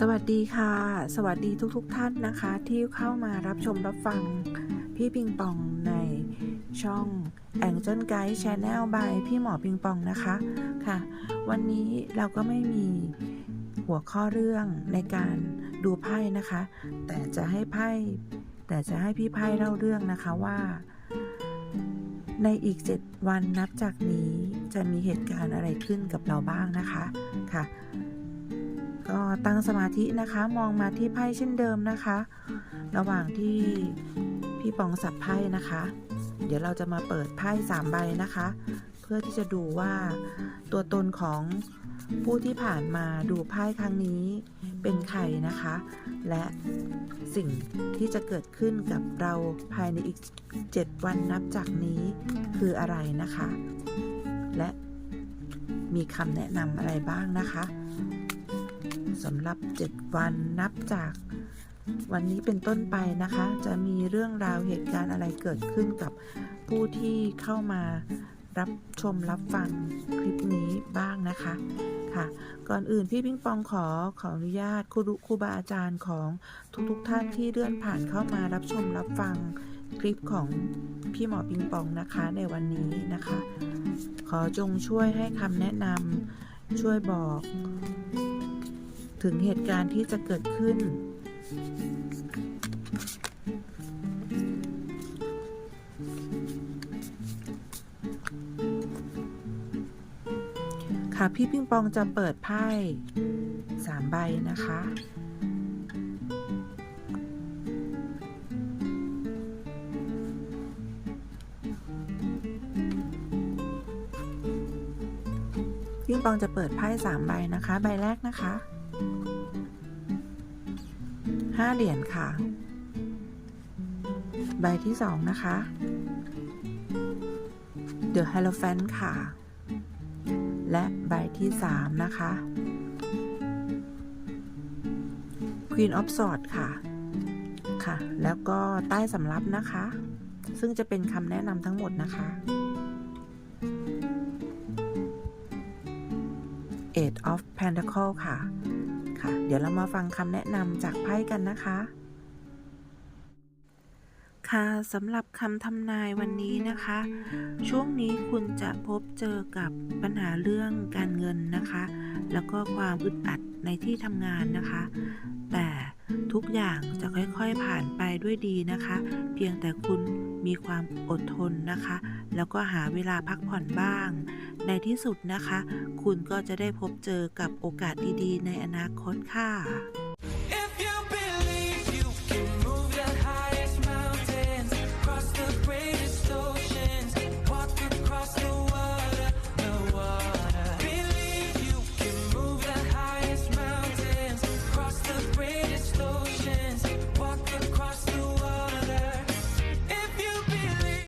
สวัสดีค่ะ สวัสดีทุกๆทท่านนะคะ ที่เข้ามารับชมรับฟังพี่ปิงปองในช่อง Angel Guide Channel by พี่หมอปิงปองนะคะค่ะ วันนี้เราก็ไม่มีหัวข้อเรื่องในการดูไพ่นะคะ แต่จะให้ไพ่แต่จะให้พี่ไพ่เล่าเรื่องนะคะว่า ในอีก 7 วันนับจากนี้จะมีเหตุการณ์อะไรขึ้นกับเราบ้างนะคะค่ะ ก็ตั้งสมาธินะคะมองมาที่ไพ่เช่นเดิมนะคะ ระหว่างที่พี่ปองสับไพ่นะคะ เดี๋ยวเราจะมาเปิดไพ่สามใบนะคะ เพื่อที่จะดูว่าตัวตนของ ผู้ที่ผ่านมาดูไพ่ครั้งนี้เป็นใครนะคะ และสิ่งที่จะเกิดขึ้นกับเราภายในอีก 7 วันนับจากนี้คืออะไรนะคะ และมีคำแนะนำอะไรบ้างนะคะสำหรับ 7 วันนับจากวันนี้เป็นต้นไปนะคะ จะมีเรื่องราวเหตุการณ์อะไรเกิดขึ้นกับผู้ที่เข้ามา รับชมรับฟังคลิปนี้บ้างนะคะค่ะ ก่อนอื่นพี่พิงปองขอขออนุญาตครูครูบาอาจารย์ของทุกๆทท่านที่เลื่อนผ่านเข้ามารับชมรับฟังคลิปของพี่หมอปิงปองนะคะในวันนี้นะคะ ขอจงช่วยให้คำแนะนำช่วยบอก ถึงเหตุการณ์ที่จะเกิดขึ้น ค่ะ พี่ปิงปองจะเปิดไพ่สามใบนะคะ พี่ปิงปองจะเปิดไพ่สามใบนะคะ ใบแรกนะคะห้าเหรียญค่ะ ใบที่สองนะคะ The Hierophant ค่ะ และใบที่สามนะคะ Queen of Swords ค่ะ ค่ะ แล้วก็ใต้สำรับนะคะ ซึ่งจะเป็นคำแนะนำทั้งหมดนะคะ Eight of Pentacle ค่ะ ค่ะ เดี๋ยวเรามาฟังคำแนะนำจากไพ่กันนะคะ ค่ะสำหรับคำทำนายวันนี้นะคะ ช่วงนี้คุณจะพบเจอกับปัญหาเรื่องการเงินนะคะ แล้วก็ความอึดอัดในที่ทำงานนะคะ แต่ทุกอย่างจะค่อยๆผ่านไปด้วยดีนะคะ เพียงแต่คุณมีความอดทนนะคะ แล้วก็หาเวลาพักผ่อนบ้าง ในที่สุดนะคะ คุณก็จะได้พบเจอกับโอกาสดีๆ ในอนาคตค่ะ